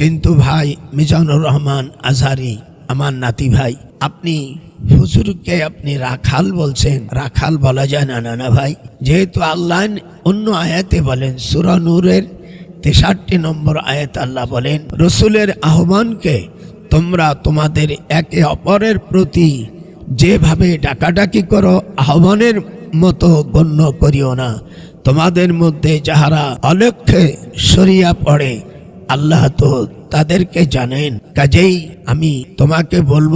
কিন্তু ভাই, মিজানুর রহমান আজহারি, আমার নাতি ভাই, আপনি হুজুরকে আপনি রাখাল বলছেন। রাখাল বলা যায় না না ভাই। যেহেতু আল্লাহ অন্য আয়াতে বলেন, সুরা নূরের তেষট্টি নম্বর আয়াত আল্লাহ বলেন, রসুলের আহ্বানকে তোমরা তোমাদের একে অপরের প্রতি যেভাবে ডাকাডাকি করো, আহ্বানের মতো গণ্য করিও না। তোমাদের মধ্যে যাহারা অলক্ষ্যে সরিয়া পড়ে আল্লাহ তো তাদেরকে জানেন। কাজেই আমি তোমাকে বলব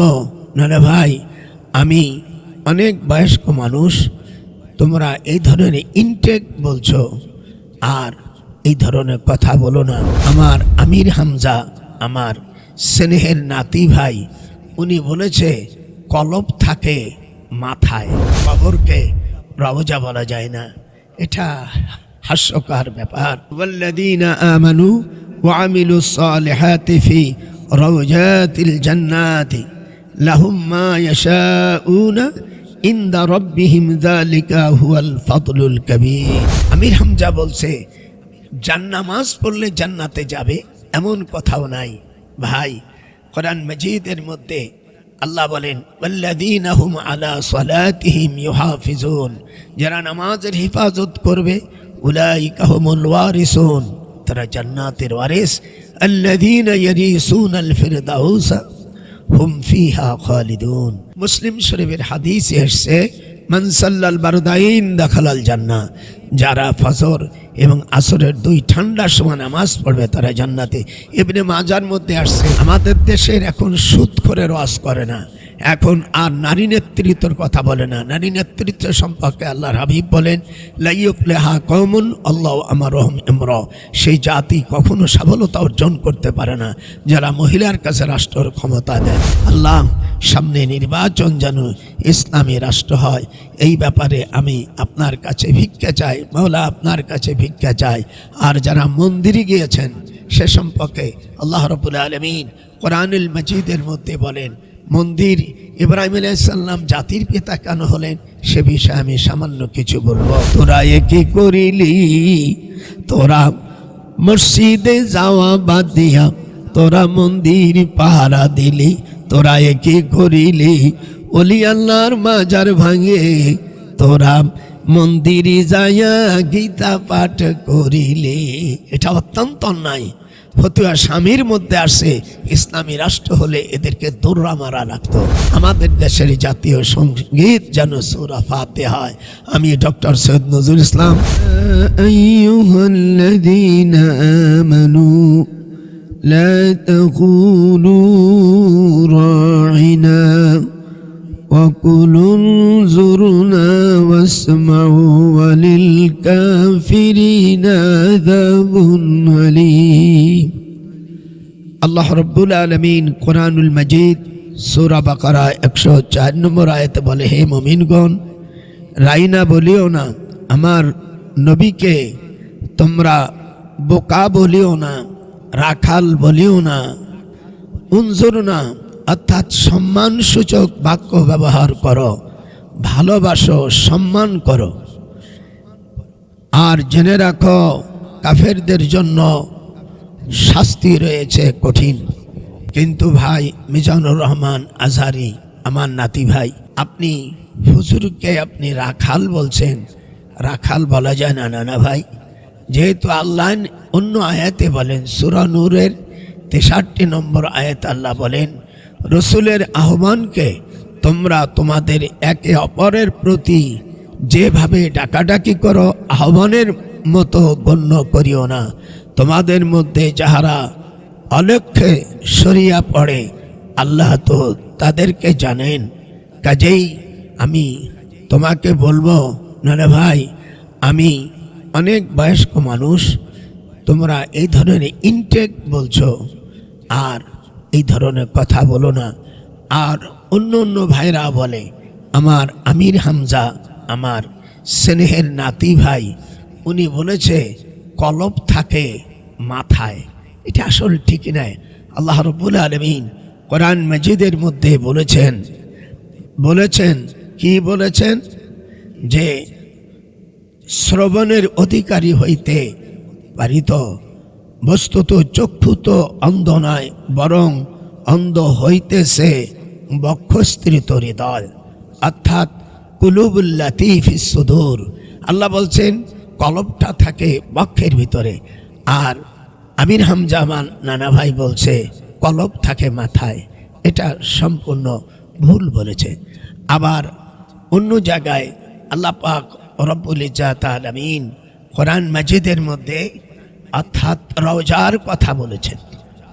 নারে ভাই, আমি অনেক বয়স্ক মানুষ, তোমরা এই ধরনের ইনটেক বলছো। আর এই ধরনের কথা বলো না। আমার আমির হামজা, আমার স্নেহের নাতি ভাই, উনি বলেছে, কলব থাকে মাথায় কবরকে রবজা বলা যায় না। এটা হাস্যকর ব্যাপার। আমিলুস সালিহাতি ফি রাওজাতিল জান্নাতি লাহুম মা ইয়াশাউনা ইনদা রাব্বিহিম যালিকা হুয়াল ফাদলুল কাবীর আমির হামজা বলছে জান্নামাজ পড়লে জান্নাতে যাবে এমন কথাও নাই। ভাই, কোরআন মজিদের মধ্যে আল্লাহ বলেন, ওয়াল্লাযীনা হুম আলা সালাতিহিম ইউহাফিজুন। যারা নামাজের হেফাজত করবে, উলাইকা হুমুল ওয়ারিসুন। তারা জান্নাতের ওয়ারিস। আল্লাযীনা ইয়ারিসুনাল ফিরদাউসা হুম ফিহা খালিদুন। মুসলিম শরীফের হাদিস এসছে মান সাল্লাল বারদাইন দাখালাল জান্নাহ। যারা ফজর এবং আসরের দুই ঠান্ডার সময় নামাজ পড়বে, তারা জান্নাতে। এমনি মাজার মধ্যে আসছে, আমাদের দেশের এখন সুদ করে রস করে না। এখন আর নারী নেতৃত্বর কথা বলে না। নারী নেতৃত্ব সম্পর্কে আল্লাহর হাবিব বলেন, লাইয়ুফলেহা কমন আল্লাহ আমার রহম সেই জাতি কখনো সফলতা অর্জন করতে পারে না। যারা মহিলার কাছে রাষ্ট্রের ক্ষমতা দেয়, আল্লাহ সামনে নির্বাচন যেন ইসলামী রাষ্ট্র হয়। এই ব্যাপারে আমি আপনার কাছে ভিক্ষা চাই মৌলা আপনার কাছে ভিক্ষা চাই। আর যারা মন্দিরে গিয়েছেন, সে সম্পর্কে আল্লাহ রবুল আলমিন কোরআনুল মজিদের মধ্যে বলেন মন্দির ইব্রাহিম আলাইসাল্লাম জাতির পিতা কেন হলেন, সে বিষয়ে আমি সামান্য কিছু বলব। তোরা এ কি করিলি? তোরা মসজিদে যাওয়া বাদ দিয়া তোরা মন্দির পাহারা দিলি। তোরা এ কি করিলি? অলি আল্লাহর মাজার ভাঙে তোরা মন্দিরে যাইয়া গীতা পাঠ করিলে। এটা অত্যন্ত অন্যায়। ফতুয়া স্বামীর মধ্যে আসে ইসলামী রাষ্ট্র হলে এদেরকে দৌড়া মারা লাগতো আমাদের দেশের জাতীয় সঙ্গীত যেন সুরা ফাতে হয় আমি ডক্টর সৈয়দ নজরুল ইসলাম আইয়ুহাল্লাযীনা আমানু لا تقولوا راعنا وقولوا انظرنا واسمعوا وللكافرين عذاب আল্লাহ রব্বুল আলমিন কোরআনুল মজিদ সুরা বাকারা একশো চার নম্বর আয়তে বলে, হে মমিনগণ, রাইনা বলিও না, আমার নবীকে তোমরা বোকা বলিও না, রাখাল বলিও না, উনজুর না, অর্থাৎ সম্মানসূচক বাক্য ব্যবহার করো, ভালোবাসো, সম্মান করো। আর জেনে রাখো, কাফেরদের জন্য শাস্তি রয়েছে কঠিন। কিন্তু ভাই, মিজানুর রহমান আজহারি, আমার নাতি ভাই, আপনি হুজুরকে আপনি রাখাল বলছেন। রাখাল বলা যায় না না না ভাই। যেহেতু আল্লাহ অন্য আয়াতে বলেন সুরানুরের তেষট্টি নম্বর আয়াত আল্লাহ বলেন, রসুলের আহ্বানকে তোমরা তোমাদের একে অপরের প্রতি যেভাবে ডাকাডাকি করো, আহ্বানের মতো গণ্য করিও না। তোমাদের মধ্যে যাহারা অলক্ষ্যে সরিয়া পড়ে, আল্লাহ তো তাদেরকে জানেন। কাজেই আমি তোমাকে বলব না রে ভাই, আমি অনেক বয়স্ক মানুষ, তোমরা এই ধরনের ইনটেক বলছো, আর এই ধরনের কথা বলো না। আর অন্য অন্য ভাইরা বলে, আমার আমির হামজা, আমার স্নেহের নাতি ভাই, উনি বলেছে কলব থাকে মাথায়। এটা আসল ঠিক নয়। আল্লাহ রবুল আলমিন কোরআন মজিদের মধ্যে বলেছেন বলেছেন, কি বলেছেন? যে শ্রবণের অধিকারী হইতে পারিত, বস্তুত চক্ষু তো অন্ধ নয়, বরং অন্ধ হইতেছে বক্ষস্ত্রীত হৃদয়। অর্থাৎ কুলুবুল্লাতিফ সুদূর। আল্লাহ বলছেন কলবটা থাকে বক্ষের ভিতরে। আর আমির হামজা আমার নানা ভাই বলছে কলব থাকে মাথায়। এটা সম্পূর্ণ ভুল বলেছে। আবার অন্য জায়গায় আল্লাহ পাক রব্বুল ইজাত আলমিন কোরআন মাজিদের মধ্যে অর্থাৎ রওজার কথা বলেছেন।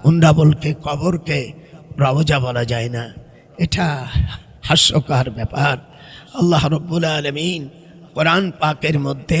উন্ডাবলকে কবরকে রওজা বলা যায় না। এটা হাস্যকর ব্যাপার। আল্লাহ রব্বুল আলমিন কোরআন পাকের মধ্যে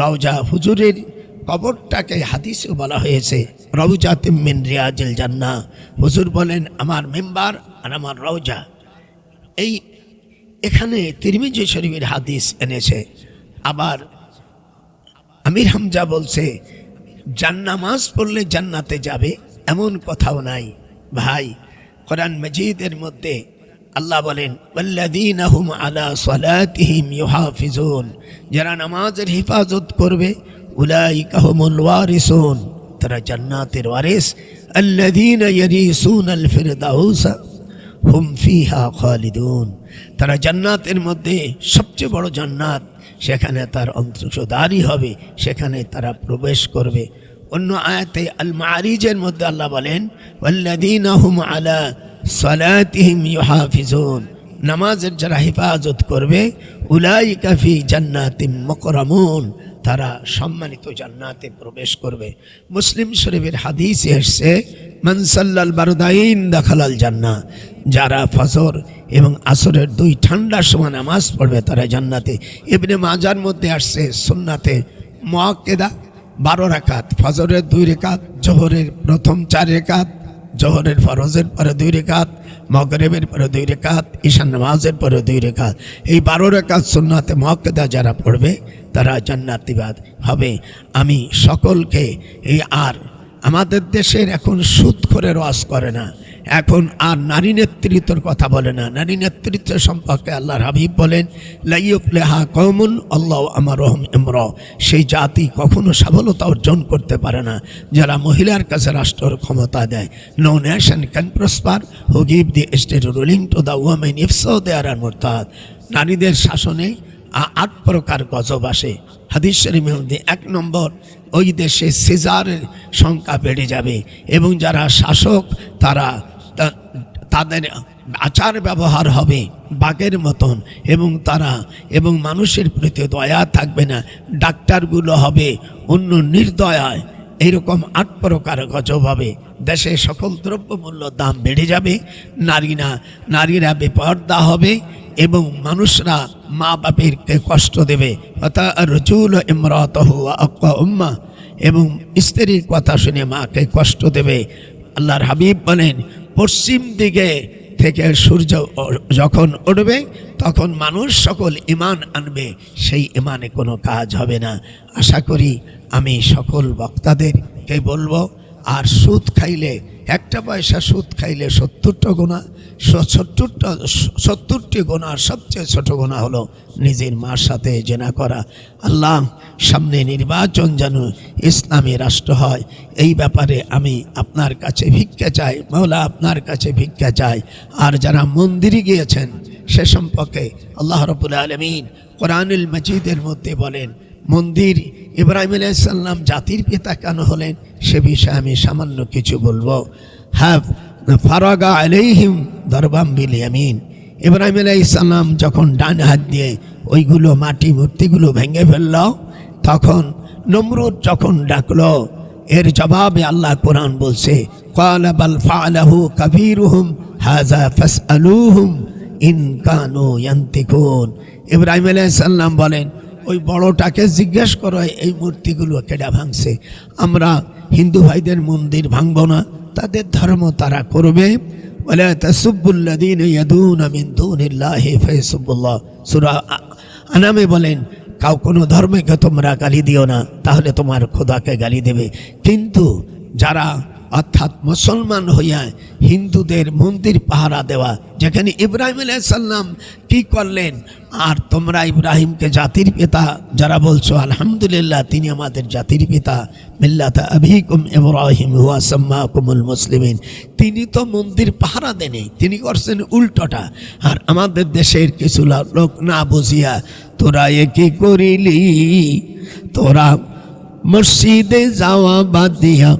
রওজা হুজুরের কবরটাকে হাদিসে বলা হয়েছে, রওজা তিমিন রিয়াজেল জান্না হুজুর বলেন, আমার মেম্বার আর আমার রওজা। এই এখানে তিরমিজি শরীফের হাদিস এনেছে। আবার আমির হামজা বলছে জান্নামাজ পড়লে জান্নাতে যাবে, এমন কথাও নাই। ভাই, কোরআন মজিদের মধ্যে আল্লাহ বলেন, ওয়াল্লাযীনা হুম আলা সালাতিহিম ইউহাফিজুন। যারা নামাজের হিফাজত করবে, উলাইকা হুমুল ওয়ারিসুন। তারা জান্নাতের ওয়ারিস। আল্লাযীনা ইয়ারিসুনাল ফিরদাউসা হুম ফিহা খালিদুন। তারা জান্নাতের মধ্যে সবচেয়ে বড় জান্নাত, সেখানে তার অংশদারি হবে, সেখানে তারা প্রবেশ করবে। অন্য আয়াতে আল মারিজের মধ্যে আল্লাহ বলেন, ওয়াল্লাযীনা হুম আলা সালাতিহিম ইউহাফিজুন। নামাজের যারা হেফাজত করবে, উলাইকা ফি জান্নাতিম মুকরামুন। তারা সম্মানিত জান্নাতে প্রবেশ করবে। মুসলিম শরীফের হাদিসে এসছে মানসাল্লাল বারদাইন দাখালাল জান্না। যারা ফজর এবং আসরের দুই ঠান্ডার সময় নামাজ পড়বে, তারা জান্নাতে। এমনি মাজার মধ্যে আসছে সুন্নাতে মোয়াক্কেদা বারো রাকাত, ফজরের দুই রেখাত জোহরের প্রথম চার রেখাত জোহরের ফরজের পরে দুই রেখাত, মগরেবের পরে দুই রেখাত, ঈশান নামাজের পরে দুই রেখাত। এই বারো রেখাত সুন্নাতে মহকেদা যারা পড়বে, তারা জান্নাতিবাদ হবে। আমি সকলকে এই আর আমাদের দেশের এখন সুদ করে রস করে না। এখন আর নারী নেতৃত্বের কথা বলে না। নারী নেতৃত্ব সম্পর্কে আল্লাহর হাবিব বলেন, লাইয়ুফলেহা কমুন আল্লাহ আমার রহম ইমর। সেই জাতি কখনো সফলতা অর্জন করতে পারে না। যারা মহিলার কাছে রাষ্ট্রের ক্ষমতা দেয় no nation can prosper who give the state ruling to the women if so they are মোরতাদ নারীদের শাসনে আট প্রকার গজব আসে। হাদিস শরীফের মধ্যে এক নম্বর, ওই দেশে সিজারের সংখ্যা বেড়ে যাবে এবং যারা শাসক, তারা তাদের আচার ব্যবহার হবে বাঘের মতন এবং তারা এবং মানুষের প্রতি দয়া থাকবে না, ডাক্তারগুলো হবে অন্য নির্দয়ায়। এইরকম আট প্রকার গজব হবে। দেশে সকল দ্রব্যমূল্য দাম বেড়ে যাবে নারী না নারীরা বেপর্দা হবে এবং মানুষরা মা বাপেরকে কষ্ট দেবে। অর্থাৎ রজুল ইমরাত উম্মা এবং স্ত্রীর কথা শুনে মাকে কষ্ট দেবে। আল্লাহর হাবিব বলেন পশ্চিম দিকে থেকে সূর্য যখন উঠবে, তখন মানুষ সকল ইমান আনবে। সেই ইমানে কোনো কাজ হবে না। আশা করি আমি সকল বক্তাদেরকে বলব, আর সুদ খাইলে, একটা পয়সা সুদ খাইলে সত্তরটা গোনা সত্তরটা, সত্তরটি গোনার সবচেয়ে ছোট গোনা হলো নিজের মার সাথে জেনা করা। আল্লাহ, সামনে নির্বাচন যেন ইসলামী রাষ্ট্র হয়, এই ব্যাপারে আমি আপনার কাছে ভিক্ষা চাই মৌলা আপনার কাছে ভিক্ষা চাই। আর যারা মন্দিরে গিয়েছেন, সে সম্পর্কে আল্লাহ রবুল আলমিন কোরআনুল মজিদের মধ্যে বলেন, মন্দির ইব্রাহিম আলাইসাল্লাম জাতির পিতা কেন হলেন, সে বিষয়ে আমি সামান্য কিছু বলব। হ্যাভ ফারাগা আলাইহিম দরবাম বিল ইয়ামিন। ইব্রাহিম আলাই ইসলাম যখন ডান হাত দিয়ে ওইগুলো মাটি মূর্তিগুলো ভেঙে ফেলল, তখন নমরুদ যখন ডাকল, এর জবাবে আল্লাহ কোরআন বলছে কালাবাল ফালাহু কাবিরুহুম হাজা ইব্রাহিম আলাইসাল্লাম বলেন, ওই বড়টাকে জিজ্ঞেস করো, এই মূর্তিগুলো কেডা ভাঙছে? আমরা হিন্দু ভাইদের মন্দির ভাঙব না তাদের ধর্ম তারা করবে। বলে ইয়াদুন আনামে বলেন, কাউ কোনো ধর্মকে তোমরা গালি দিও না, তাহলে তোমার খোদাকে গালি দেবে। কিন্তু যারা অর্থাৎ মুসলমান হইয়া হিন্দুদের মন্দির পাহারা দেওয়া, যেখানে ইব্রাহিম আলাইসাল্লাম কি করলেন? আর তোমরা ইব্রাহিমকে জাতির পিতা যারা বলছো, আলহামদুলিল্লাহ তিনি আমাদের জাতির পিতা। মিল্লাতা আভিকুম ইব্রাহিম, হুয়া সাম্মাকুমুল মুসলিমিন। তিনি তো মন্দির পাহারা দেনে তিনি করছেন উল্টোটা। আর আমাদের দেশের কিছু লোক না বুঝিয়া, তোরা এ কি করিলি? তোরা মসজিদে যাওয়া বাদ দিয়া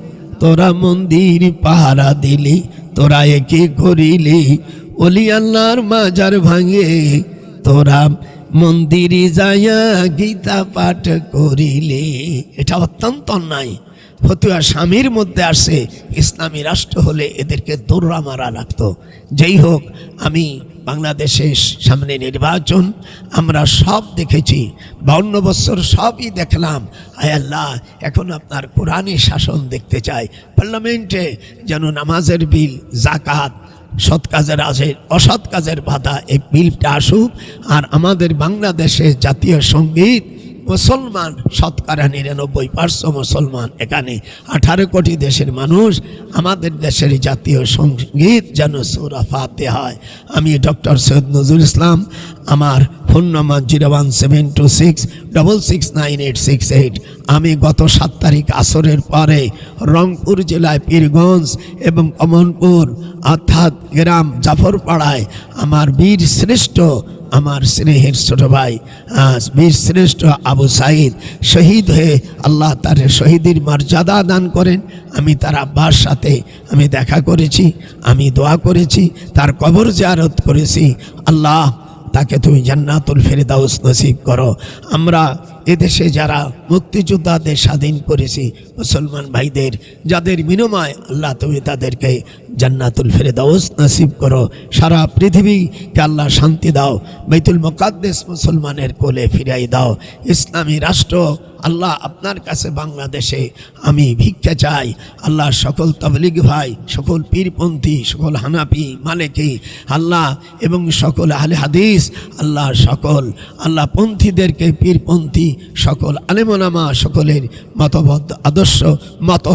তোরা মন্দির পাহারা দিলি, তোরা একে করিলি অলি আল্লাহর মাজার ভাঙে। তোরা মন্দিরে যাইয়া গীতা পাঠ করিলে। এটা অত্যন্ত অন্যায়। ফতুয়া স্বামীর মধ্যে আসে, ইসলামী রাষ্ট্র হলে এদেরকে দৌড়া মারা লাগতো। যেই হোক, আমি বাংলাদেশের সামনে নির্বাচন আমরা সব দেখেছি, বাউন্ন বছর সবই দেখলাম। আয় আল্লাহ, এখন আপনার কোরআনে শাসন দেখতে চাই। পার্লামেন্টে যেন নামাজের বিল জাকাত সৎ কাজের আছে অসৎ কাজের বাধা এই বিলটা আসুক। আর আমাদের বাংলাদেশে জাতীয় সংগীত মুসলমান, শতকরা নিরানব্বই পার্শ্ব মুসলমান। এখানে আঠারো কোটি দেশের মানুষ, আমাদের দেশের জাতীয় সংগীত যেন সুরাফাতে হয়। আমি ডক্টর সৈয়দ নজরুল ইসলাম, আমার phone number zero one seven two six double six nine eight six eight. আমি গত সাত তারিখ আসরের পরে রংপুর জেলায় পীরগঞ্জ এবং অমনপুর, অর্থাৎ গ্রাম জাফরপাড়ায় আমার বীর শ্রেষ্ঠ আমার স্নেহের ছোট ভাই বীর শ্রেষ্ঠ আবু সাইদ শহীদ হয়ে আল্লাহ তার শহীদের মর্যাদা দান করেন। আমি তার আব্বার সাথে আমি দেখা করেছি, আমি দোয়া করেছি, তার কবর জারত করেছি। আল্লাহ, তাকে তুমি জান্নাতুল ফেরদাউস নসিব করো। আমরা এদেশে যারা মুক্তিযোদ্ধাদের স্বাধীন করেছি, মুসলমান ভাইদের যাদের বিনিময় আল্লাহ তুমি তাদেরকে জান্নাতুল ফেরদাউস নাসিব করো। সারা পৃথিবীকে আল্লাহ শান্তি দাও বেতুল মোকাদ্দেস মুসলমানের কোলে ফিরাই দাও। ইসলামী রাষ্ট্র, আল্লাহ আপনার কাছে বাংলাদেশে, আমি ভিক্ষা চাই। আল্লাহ সকল তবলিগ ভাই, সকল পীরপন্থী, সকল হানাপি মালেকি, আল্লাহ এবং সকল আহলে হাদিস, আল্লাহ সকল, আল্লাহ পন্থীদেরকে পীরপন্থী সকল আলেমনামা সকলের মতবদ্ধ আদর্শ মত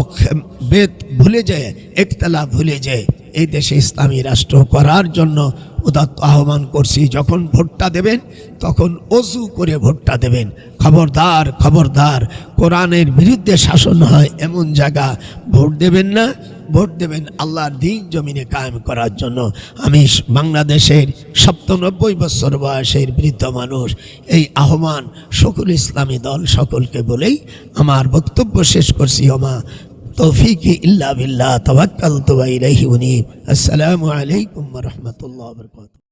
বেদ ভুলে যায় একতলা ভুলে যায়। এই দেশে ইসলামী রাষ্ট্র করার জন্য উদাত্ত আহ্বান করছি। যখন ভোটটা দেবেন, তখন অজু করে ভোটটা দেবেন। খবরদার খবরদার, কোরআনের বিরুদ্ধে শাসন হয় এমন জায়গা। ভোট দেবেন না, ভোট দেবেন আল্লাহর দিন জমিনে কায়েম করার জন্য। আমি বাংলাদেশের সপ্তানব্বই বছর বয়সের বৃদ্ধ মানুষ। এই আহ্বান সকল ইসলামী দল সকলকে বলেই আমার বক্তব্য শেষ করছি। ওমা তৌফিক ইল্লা বিল্লাহ তওয়াক্কালতু ইলাইহি উনীব। আসসালামু আলাইকুম ওয়া রাহমাতুল্লাহি ওয়া বারাকাতুহু।